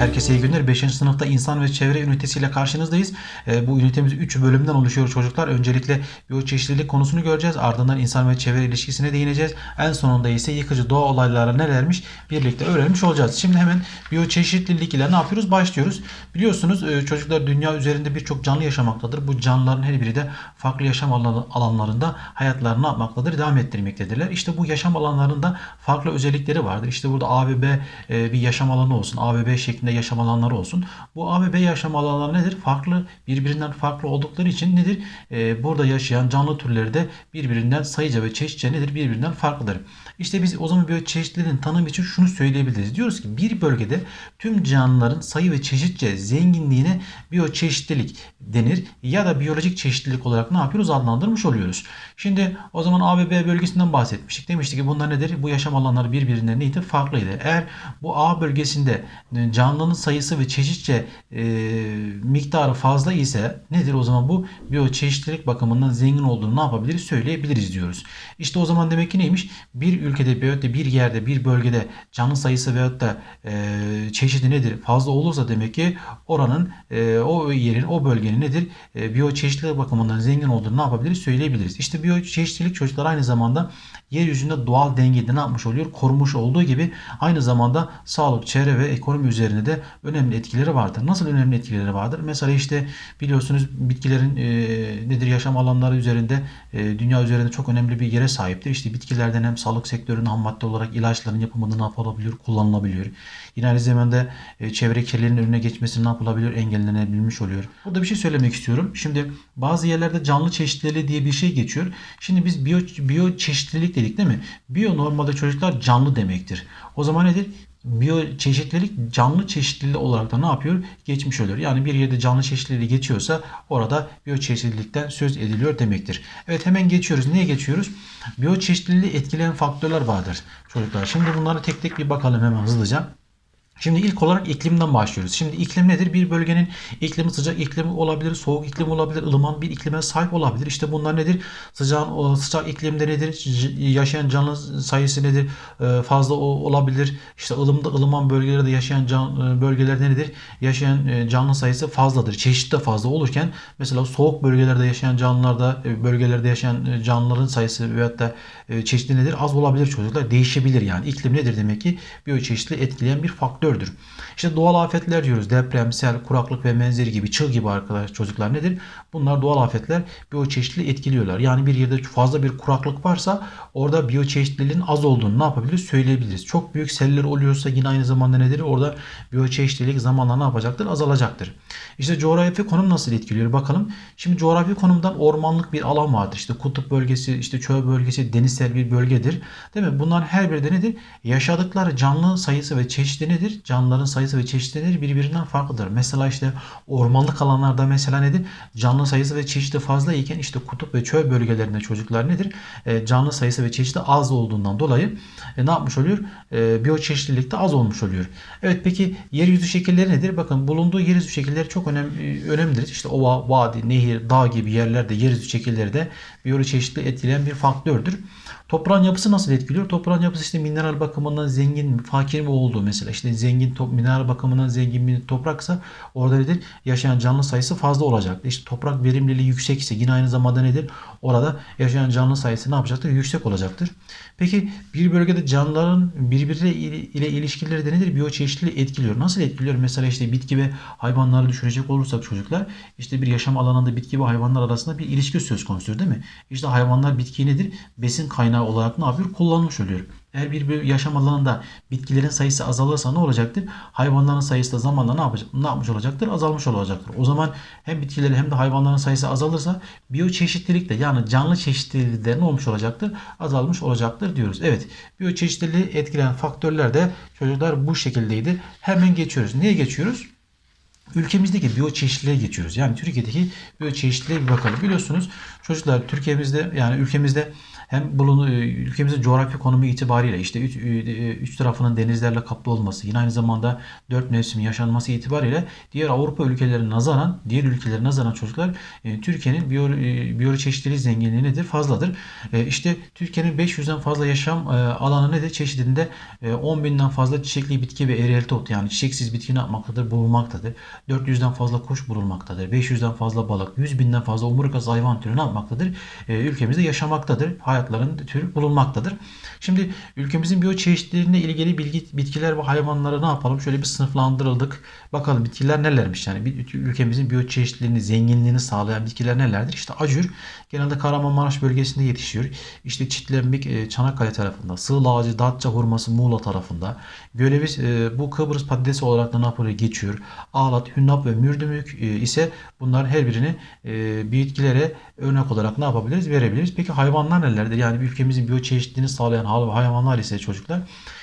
Herkese iyi günler. 5. sınıfta insan ve çevre ünitesiyle karşınızdayız. Ee, bu ünitemiz 3 bölümden oluşuyor çocuklar. Öncelikle biyoçeşitlilik konusunu göreceğiz. Ardından insan ve çevre ilişkisine değineceğiz. En sonunda ise yıkıcı doğa olayları nelermiş birlikte öğrenmiş olacağız. Şimdi hemen biyoçeşitlilik ile ne yapıyoruz? Başlıyoruz. Biliyorsunuz e, çocuklar dünya üzerinde birçok canlı yaşamaktadır. Bu canlıların her biri de farklı yaşam alan- alanlarında hayatlarını yapmaktadır? Devam ettirmektedirler. İşte bu yaşam alanlarında farklı özellikleri vardır. İşte burada A ve B e, bir yaşam alanı olsun. A ve B şeklinde yaşam alanları olsun. Bu A ve B yaşam alanları nedir? Farklı, birbirinden farklı oldukları için nedir? E, burada yaşayan canlı türleri de birbirinden sayıca ve çeşitçe nedir? Birbirinden farklıdır. İşte biz o zaman böyle çeşitliliğin tanımı için şunu söyleyebiliriz. Diyoruz ki bir bölgede tüm canlıların sayı ve çeşitçe zenginliğine biyoçeşitlilik denir ya da biyolojik çeşitlilik olarak ne yapıyoruz? Adlandırmış oluyoruz. Şimdi o zaman A ve B bölgesinden bahsetmiştik. Demiştik ki bunlar nedir? Bu yaşam alanları birbirinden neydi? Farklıydı. Eğer bu A bölgesinde e, canlının sayısı ve çeşitçe e, miktarı fazla ise nedir o zaman bu biyoçeşitlilik bakımından zengin olduğunu ne yapabiliriz? Söyleyebiliriz diyoruz. İşte o zaman demek ki neymiş? Bir ülkede veyahut da bir yerde bir bölgede canlı sayısı veyahut da e, çeşidi nedir? Fazla olursa demek ki oranın e, o yerin o bölgenin nedir? E, biyoçeşitlilik bakımından zengin olduğunu ne yapabiliriz? Söyleyebiliriz. İşte biyoçeşitlilik çocuklar aynı zamanda yeryüzünde doğal dengeyi de ne yapmış oluyor? Korumuş olduğu gibi aynı zamanda sağlık, çevre ve ekonomi üzerine de önemli etkileri vardır. Nasıl önemli etkileri vardır? Mesela işte biliyorsunuz bitkilerin e, nedir yaşam alanları üzerinde e, dünya üzerinde çok önemli bir yere sahiptir. İşte bitkilerden hem sağlık sektörünün ham madde olarak ilaçların yapımında ne yapılabiliyor? Kullanılabiliyor. Yine aynı zamanda e, çevre kirliliğinin önüne geçmesi ne yapılabiliyor? Engellenebilmiş oluyor. Burada bir şey söylemek istiyorum. Şimdi bazı yerlerde canlı çeşitliliği diye bir şey geçiyor. Şimdi biz biyo, biyo çeşitlilik dedik değil mi? Biyo normalde çocuklar canlı demektir. O zaman nedir? Biyo çeşitlilik canlı çeşitliliği olarak da ne yapıyor? Geçmiş oluyor. Yani bir yerde canlı çeşitliliği geçiyorsa orada biyoçeşitlilikten söz ediliyor demektir. Evet hemen geçiyoruz. Niye geçiyoruz? Biyoçeşitliliği etkileyen faktörler vardır çocuklar. Şimdi bunları tek tek bir bakalım hemen hızlıca. Şimdi ilk olarak iklimden başlıyoruz. Şimdi iklim nedir? Bir bölgenin iklimi sıcak iklimi olabilir, soğuk iklim olabilir, ılıman bir iklime sahip olabilir. İşte bunlar nedir? Sıcak o sıcak iklimde nedir? Yaşayan canlı sayısı nedir? Ee, Fazla olabilir. İşte ılımda ılıman bölgelerde yaşayan can, e, bölgelerde nedir? Yaşayan e, canlı sayısı fazladır. Çeşit de fazla olurken mesela soğuk bölgelerde yaşayan canlılarda e, bölgelerde yaşayan canlıların sayısı veyahut da çeşitli nedir? Az olabilir çocuklar. Değişebilir yani. İklim nedir demek ki? Biyoçeşitliliği etkileyen bir faktördür. İşte doğal afetler diyoruz. Deprem, sel, kuraklık ve benzeri gibi çığ gibi arkadaş çocuklar nedir? Bunlar doğal afetler biyoçeşitliliği etkiliyorlar. Yani bir yerde fazla bir kuraklık varsa orada biyoçeşitliliğin az olduğunu ne yapabiliriz? Söyleyebiliriz. Çok büyük seller oluyorsa yine aynı zamanda nedir? Orada biyoçeşitlilik zamanla ne yapacaktır? Azalacaktır. İşte coğrafi konum nasıl etkiliyor bakalım. Şimdi coğrafi konumdan ormanlık bir alan vardır. İşte kutup bölgesi, işte çöl bölgesi, denizsel bir bölgedir. Değil mi? Bunların her biri de nedir? Yaşadıkları canlı sayısı ve çeşidi nedir? Canlıların sayısı ve çeşidi nedir? Birbirinden farklıdır. Mesela işte ormanlık alanlarda mesela nedir? Canlı sayısı ve çeşidi fazla iken işte kutup ve çöl bölgelerinde çocuklar nedir? E, canlı sayısı ve çeşidi az olduğundan dolayı e, ne yapmış oluyor? E, biyoçeşitlilik de az olmuş oluyor. Evet peki yeryüzü şekilleri nedir? Bakın bulunduğu yeryüzü şekilleri çok önemli, önemlidir. İşte ova, vadi, nehir, dağ gibi yerlerde yeryüzü şekilleri de biyoçeşitliliği etkileyen bir faktördür. Toprağın yapısı nasıl etkiliyor? Toprağın yapısı işte mineral bakımından zengin mi, fakir mi olduğu mesela işte zengin top, mineral bakımından zengin bir topraksa orada nedir? Yaşayan canlı sayısı fazla olacaktır. İşte toprak verimliliği yüksek ise yine aynı zamanda nedir? Orada yaşayan canlı sayısı ne yapacaktır? Yüksek olacaktır. Peki bir bölgede canlıların birbiriyle ile ilişkileri de nedir? Biyoçeşitliliği etkiliyor. Nasıl etkiliyor? Mesela işte bitki ve hayvanları düşünecek olursak çocuklar işte bir yaşam alanında bitki ve hayvanlar arasında bir ilişki söz konusudur değil mi? İşte hayvanlar bitki nedir? Besin kaynağı olarak ne yapıyor? Kullanmış oluyor. Eğer bir, yaşam alanında bitkilerin sayısı azalırsa ne olacaktır? Hayvanların sayısı da zamanla ne yapacak? Ne yapmış olacaktır? Azalmış olacaktır. O zaman hem bitkilerin hem de hayvanların sayısı azalırsa biyoçeşitlilik de yani canlı çeşitlilik de ne olmuş olacaktır? Azalmış olacaktır diyoruz. Evet. Biyoçeşitliliği etkileyen faktörler de çocuklar bu şekildeydi. Hemen geçiyoruz. Niye geçiyoruz? ülkemizdeki biyoçeşitliliğe geçiyoruz. Yani Türkiye'deki biyoçeşitliliğe bir bakalım. Biliyorsunuz çocuklar Türkiye'mizde yani ülkemizde hem bulunu ülkemizin coğrafi konumu itibariyle işte üç, üç tarafının denizlerle kaplı olması yine aynı zamanda dört mevsim yaşanması itibariyle diğer Avrupa ülkelerine nazaran diğer ülkelere nazaran çocuklar e, Türkiye'nin biyo, e, biyoçeşitliliği zenginliği nedir? Fazladır. E, işte Türkiye'nin 500'den fazla yaşam e, alanı nedir? Çeşidinde e, 10 binden fazla çiçekli bitki ve eğrelti ot yani çiçeksiz bitki ne yapmaktadır? Bulunmaktadır. 400'den fazla kuş bulunmaktadır. 500'den fazla balık, 100 binden fazla omurgaz hayvan türü ne yapmaktadır? E, ülkemizde yaşamaktadır. Hayatların türü bulunmaktadır. Şimdi ülkemizin biyoçeşitliliğine ilgili bilgi, bitkiler ve hayvanları ne yapalım? Şöyle bir sınıflandırıldık. Bakalım bitkiler nelermiş? Yani ülkemizin biyoçeşitliliğini, zenginliğini sağlayan bitkiler nelerdir? İşte acur genelde Kahramanmaraş bölgesinde yetişiyor. İşte çitlenbik e, Çanakkale tarafında, sığıl ağacı Datça hurması Muğla tarafında. Göleviz e, bu Kıbrıs patatesi olarak da yapılıyor? Geçiyor. Ağlat, hünnap ve mürdümük e, ise bunlar her birini bitkilere örnek olarak ne yapabiliriz? Verebiliriz. Peki hayvanlar nelerdir? Yani ülkemizin biyoçeşitliliğini sağlayan hayvanlar ise çocuklar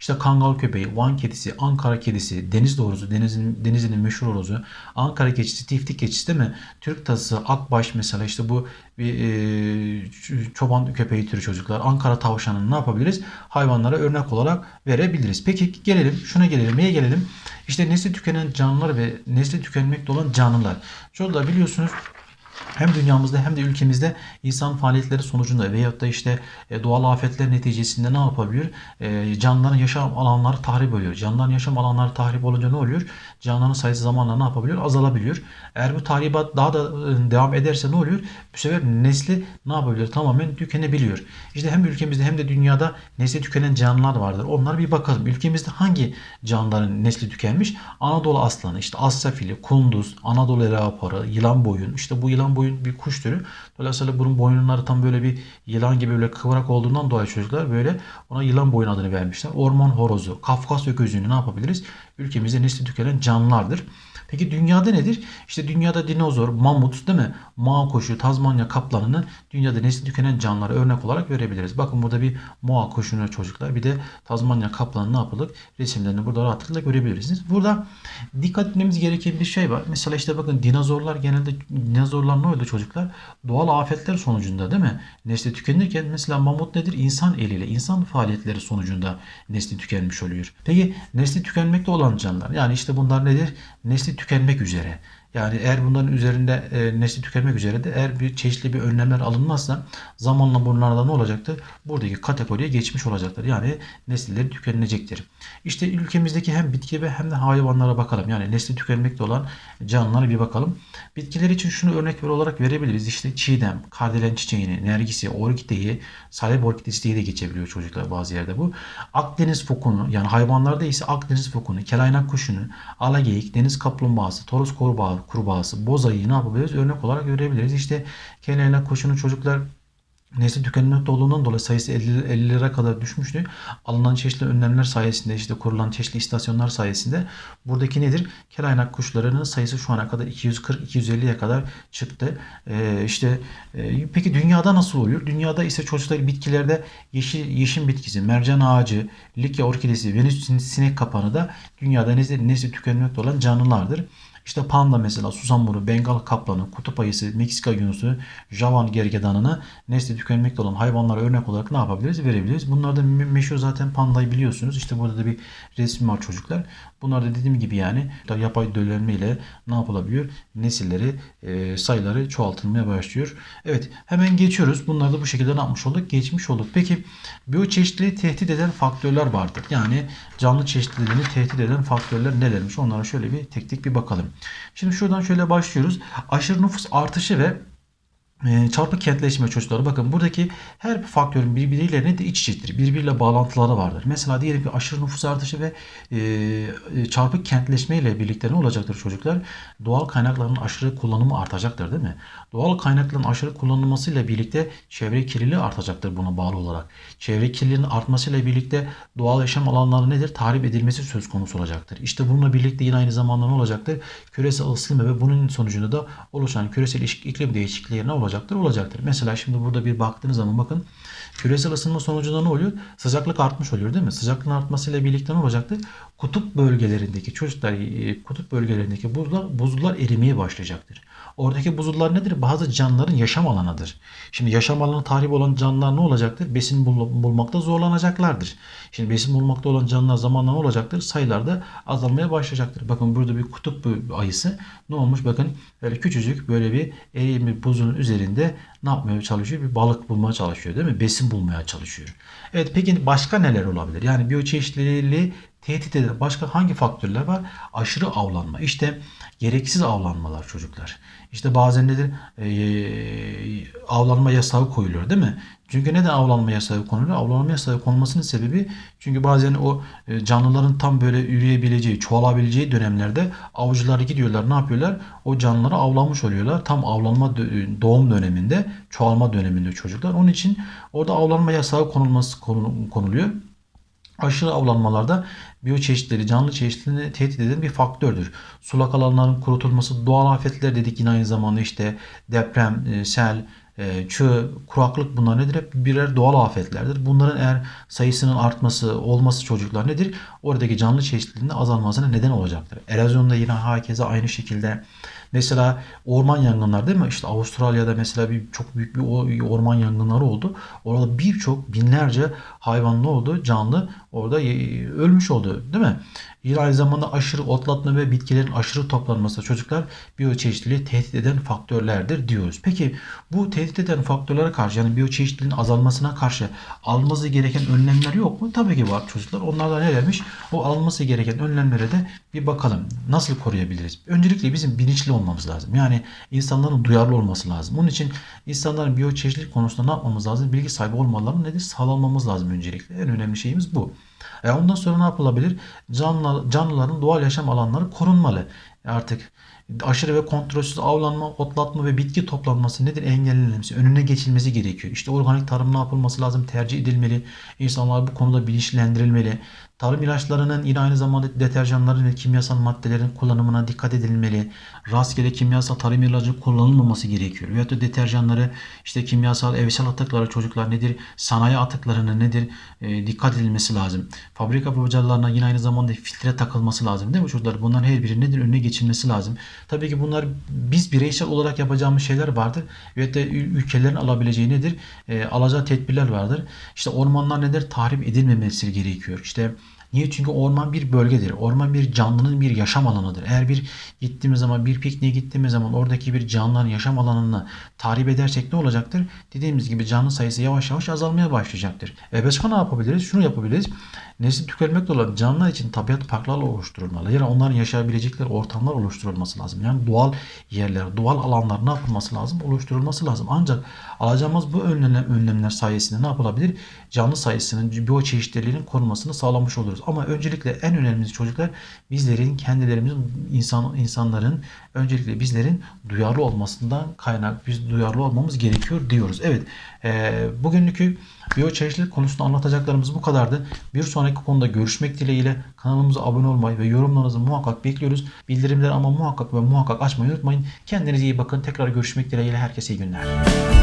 işte kangal köpeği, Van kedisi, Ankara kedisi, deniz doğrusu, denizin, denizinin meşhur horozu, Ankara keçisi, tiftik keçisi değil mi? Türk tası, akbaş mesela işte bu bir e, çoban köpeği türü çocuklar. Ankara tavşanını ne yapabiliriz? Hayvanlara örnek olarak verebiliriz. Peki gelelim şuna gelelim. Neye gelelim? İşte nesli tükenen canlılar ve nesli tükenmekte olan canlılar. Çocuklar biliyorsunuz hem dünyamızda hem de ülkemizde insan faaliyetleri sonucunda veyahut da işte e, doğal afetler neticesinde ne yapabiliyor? E, canlıların yaşam alanları tahrip oluyor. Canlıların yaşam alanları tahrip olunca ne oluyor? Canlıların sayısı zamanla ne yapabiliyor? Azalabiliyor. Eğer bu tahribat daha da e, devam ederse ne oluyor? Bu sefer nesli ne yapabiliyor? Tamamen tükenebiliyor. İşte hem ülkemizde hem de dünyada nesli tükenen canlılar vardır. Onlara bir bakalım. Ülkemizde hangi canlıların nesli tükenmiş? Anadolu aslanı, işte Asya fili, kunduz, Anadolu leoparı, yılan boyun. İşte bu yılan boyun bir kuş türü. Dolayısıyla bunun boynunları tam böyle bir yılan gibi böyle kıvrak olduğundan dolayı çocuklar böyle ona yılan boyun adını vermişler. Orman horozu, Kafkas öküzünü ne yapabiliriz? Ülkemizde nesli tükenen canlılardır. Peki dünyada nedir? İşte dünyada dinozor, mamut değil mi? Moa koşu, Tazmanya kaplanını dünyada nesli tükenen canlılara örnek olarak verebiliriz. Bakın burada bir moa koşunu çocuklar. Bir de Tazmanya kaplanı ne yapılır? Resimlerini burada rahatlıkla görebilirsiniz. Burada dikkat etmemiz gereken bir şey var. Mesela işte bakın dinozorlar genelde dinozorlar ne oldu çocuklar? Doğal afetler sonucunda değil mi? Nesli tükenirken mesela mamut nedir? İnsan eliyle, insan faaliyetleri sonucunda nesli tükenmiş oluyor. Peki nesli tükenmekte olan canlılar yani işte bunlar nedir? Nesli tükenmek üzere. Yani eğer bunların üzerinde e, nesli tükenmek üzere de eğer bir çeşitli bir önlemler alınmazsa zamanla bunlarda ne olacaktır? Buradaki kategoriye geçmiş olacaktır. Yani nesilleri tükenilecektir. İşte ülkemizdeki hem bitki ve hem de hayvanlara bakalım. Yani nesli tükenmekte olan canlılara bir bakalım. Bitkiler için şunu örnek ver olarak verebiliriz. İşte çiğdem, kardelen çiçeğini, nergisi, orkideyi, salep orkidesi diye de geçebiliyor çocuklar bazı yerde bu. Akdeniz fokunu yani hayvanlarda ise Akdeniz fokunu, kelaynak kuşunu, alageyik, deniz kaplumbağası, toros kurbağa, kurbağası, bozayı ne yapabiliriz? Örnek olarak görebiliriz. İşte kelaynak kuşunu çocuklar nesli tükenmekte olduğundan dolayı sayısı 50, 50'lere kadar düşmüştü. Alınan çeşitli önlemler sayesinde işte kurulan çeşitli istasyonlar sayesinde buradaki nedir? Kelaynak kuşlarının sayısı şu ana kadar 240-250'ye kadar çıktı. Ee, işte e, peki dünyada nasıl oluyor? Dünyada ise çocuklar bitkilerde yeşil yeşim bitkisi, mercan ağacı, likya orkidesi, venüs sinek kapanı da dünyada nesli, nesli tükenmekte olan canlılardır. İşte panda mesela susamuru, bengal kaplanı, kutup ayısı, Meksika yunusu, javan gergedanını nesli tükenmekte olan hayvanlara örnek olarak ne yapabiliriz? Verebiliriz. Bunlardan meşhur zaten pandayı biliyorsunuz. İşte burada da bir resim var çocuklar. Bunlar da dediğim gibi yani yapay döllenme ile ne yapılabiliyor? Nesilleri, e, sayıları çoğaltılmaya başlıyor. Evet hemen geçiyoruz. Bunları da bu şekilde ne yapmış olduk? Geçmiş olduk. Peki biyoçeşitliliği tehdit eden faktörler vardır. Yani canlı çeşitliliğini tehdit eden faktörler nelermiş? Onlara şöyle bir tek tek bir bakalım. Şimdi şuradan şöyle başlıyoruz. Aşırı nüfus artışı ve çarpık kentleşme çocukları bakın buradaki her faktörün birbiriyle ne de iç içedir. Birbiriyle bağlantıları vardır. Mesela diyelim ki aşırı nüfus artışı ve e, e, çarpık kentleşme ile birlikte ne olacaktır çocuklar? Doğal kaynakların aşırı kullanımı artacaktır değil mi? Doğal kaynakların aşırı kullanılmasıyla birlikte çevre kirliliği artacaktır buna bağlı olarak. Çevre kirliliğinin artmasıyla birlikte doğal yaşam alanları nedir? Tahrip edilmesi söz konusu olacaktır. İşte bununla birlikte yine aynı zamanda ne olacaktır? Küresel ısınma ve bunun sonucunda da oluşan küresel iklim değişiklikleri ne olacaktır? Olacaktır. Mesela şimdi burada bir baktığınız zaman bakın küresel ısınma sonucunda ne oluyor? Sıcaklık artmış oluyor değil mi? Sıcaklığın artmasıyla birlikte ne olacaktır? Kutup bölgelerindeki çocuklar e, kutup bölgelerindeki buzlar buzullar erimeye başlayacaktır. Oradaki buzullar nedir? Bazı canlıların yaşam alanıdır. Şimdi yaşam alanı tahrip olan canlılar ne olacaktır? Besin bul- bulmakta zorlanacaklardır. Şimdi besin bulmakta olan canlılar zamanla ne olacaktır? Sayılarda azalmaya başlayacaktır. Bakın burada bir kutup ayısı ne olmuş? Bakın böyle küçücük böyle bir bir buzun üzerinde ne yapmaya çalışıyor? Bir balık bulmaya çalışıyor değil mi? Besin bulmaya çalışıyor. Evet peki başka neler olabilir? Yani biyoçeşitliliği tehdit eden başka hangi faktörler var? Aşırı avlanma. İşte gereksiz avlanmalar çocuklar. İşte bazen nedir? Ee, avlanma yasağı koyuluyor değil mi? Çünkü neden avlanma yasağı konuluyor? Avlanma yasağı konulmasının sebebi çünkü bazen o e, canlıların tam böyle üreyebileceği, çoğalabileceği dönemlerde avcılar gidiyorlar. Ne yapıyorlar? O canlıları avlamış oluyorlar. Tam avlanma dö- doğum döneminde, çoğalma döneminde çocuklar. Onun için orada avlanma yasağı konulması konu- konuluyor. Aşırı avlanmalarda biyoçeşitleri, canlı çeşitliliğini tehdit eden bir faktördür. Sulak alanların kurutulması, doğal afetler dedik yine aynı zamanda işte deprem, e, sel, e, çığ, kuraklık bunlar nedir? Hep birer doğal afetlerdir. Bunların eğer sayısının artması, olması çocuklar nedir? Oradaki canlı çeşitliliğinin azalmasına neden olacaktır. Erozyonda yine hakeza aynı şekilde Mesela orman yangınları değil mi? İşte Avustralya'da mesela bir çok büyük bir orman yangınları oldu. Orada birçok binlerce hayvan ne oldu? Canlı orada e, ölmüş oldu değil mi? Yine aynı zamanda aşırı otlatma ve bitkilerin aşırı toplanması çocuklar biyoçeşitliliği tehdit eden faktörlerdir diyoruz. Peki bu tehdit eden faktörlere karşı yani biyoçeşitliliğin azalmasına karşı alınması gereken önlemler yok mu? Tabii ki var çocuklar. Onlardan nelermiş? O alınması gereken önlemlere de bir bakalım. Nasıl koruyabiliriz? Öncelikle bizim bilinçli olmamız lazım. Yani insanların duyarlı olması lazım. Onun için insanların biyoçeşitlilik konusunda ne yapmamız lazım? Bilgi sahibi olmalarını nedir? Sağlamamız lazım öncelikle. En önemli şeyimiz bu. E ondan sonra ne yapılabilir? Canlı, canlıların doğal yaşam alanları korunmalı. Artık aşırı ve kontrolsüz avlanma, otlatma ve bitki toplanması nedir? Engellenmesi, önüne geçilmesi gerekiyor. İşte organik tarım ne yapılması lazım? Tercih edilmeli. İnsanlar bu konuda bilinçlendirilmeli. Tarım ilaçlarının yine aynı zamanda deterjanların ve kimyasal maddelerin kullanımına dikkat edilmeli. Rastgele kimyasal tarım ilacı kullanılmaması gerekiyor. Veyahut da deterjanları işte kimyasal evsel atıkları çocuklar nedir? Sanayi atıklarına nedir? E, dikkat edilmesi lazım. Fabrika bacalarına yine aynı zamanda filtre takılması lazım değil mi çocuklar? Bunların her biri nedir? Önüne geçilmesi lazım. Tabii ki bunlar biz bireysel olarak yapacağımız şeyler vardır. Veyahut da ül- ülkelerin alabileceği nedir? E, alacağı tedbirler vardır. İşte ormanlar nedir? Tahrip edilmemesi gerekiyor. İşte Niye? Çünkü orman bir bölgedir. Orman bir canlının bir yaşam alanıdır. Eğer bir gittiğimiz zaman bir pikniğe gittiğimiz zaman oradaki bir canlıların yaşam alanını tahrip edersek ne olacaktır? Dediğimiz gibi canlı sayısı yavaş yavaş azalmaya başlayacaktır. E başka ne yapabiliriz? Şunu yapabiliriz. Nesil tükenmekte olan canlılar için tabiat parkları oluşturulmalı. Yani onların yaşayabilecekleri ortamlar oluşturulması lazım. Yani doğal yerler, doğal alanlar ne yapılması lazım? Oluşturulması lazım. Ancak alacağımız bu önlemler, önlemler sayesinde ne yapılabilir? Canlı sayısının, biyoçeşitliliğinin korunmasını sağlamış oluruz. Ama öncelikle en önemlisi çocuklar bizlerin, kendilerimizin, insan, insanların öncelikle bizlerin duyarlı olmasından kaynak biz duyarlı olmamız gerekiyor diyoruz. Evet e, bugünlükü biyoçeşitlilik konusunda anlatacaklarımız bu kadardı. Bir sonraki konuda görüşmek dileğiyle kanalımıza abone olmayı ve yorumlarınızı muhakkak bekliyoruz. Bildirimleri ama muhakkak ve muhakkak açmayı unutmayın. Kendinize iyi bakın. Tekrar görüşmek dileğiyle herkese iyi günler.